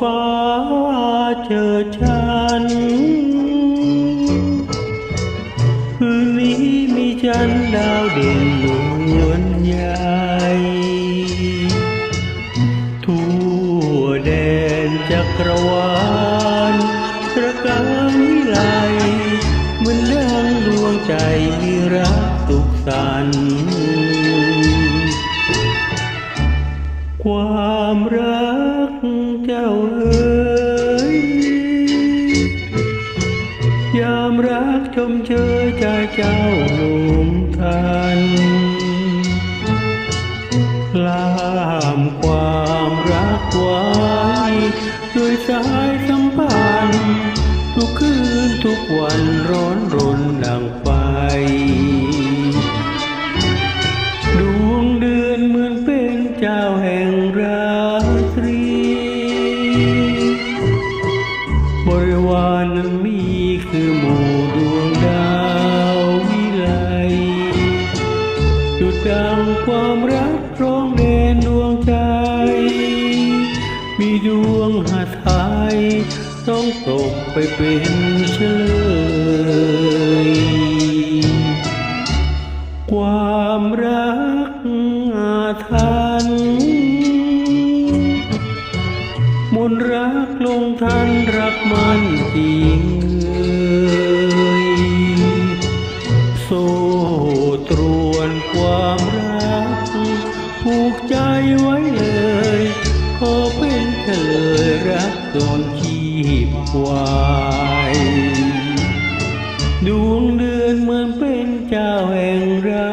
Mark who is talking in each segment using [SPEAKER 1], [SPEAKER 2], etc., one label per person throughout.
[SPEAKER 1] ฟ้าเจอฉัน คืนนี้มีจันดาวเด่นดวงใหญ่ทั่วแดนจักรวาลตระการวิไลเหมือนดังดวงใจมีรักสุขสันต์ ความรักเจ้าเอ๋ยยามรักชมเชยใจเจ้าหนุ่มทันลามความรักไว้ด้วยสายสัมพันธ์ทุกคืนทุกวันร้อนรน เจ้าแห่งราตรี บริวารนั้นมีคือหมู่ดวงดาววิไลจุดดังความรักร้องเด่นดวงใจ มีดวงหาไทยต้องตกไปเป็นเฉล มนต์รักลงทันรักมันจริงเอ่ยโซ่ตรวนความรักผูกใจไว้เลยขอเป็นเฉลยรักจนชีพวายดวงเดือนเหมือนเป็นเจ้าแห่งรา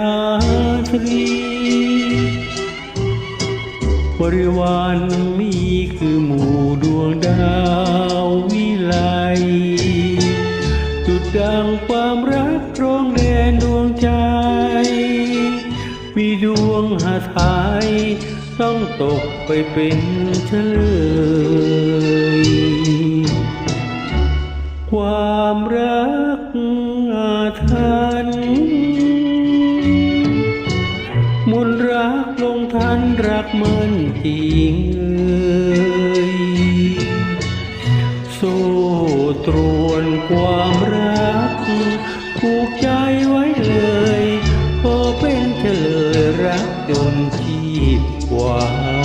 [SPEAKER 1] ตรี บริวารมีคือหมู่ดวงดาววิไลจุดดังความรักร้องแดนดวงใจ มีดวงหาไทยต้องตกไปเป็นเฉลย ความรักอาถรรพ์ mến hiền ơi Xô truồn quàm rác Cuộc trái với lời Có bên thế lời rác đồn chi quả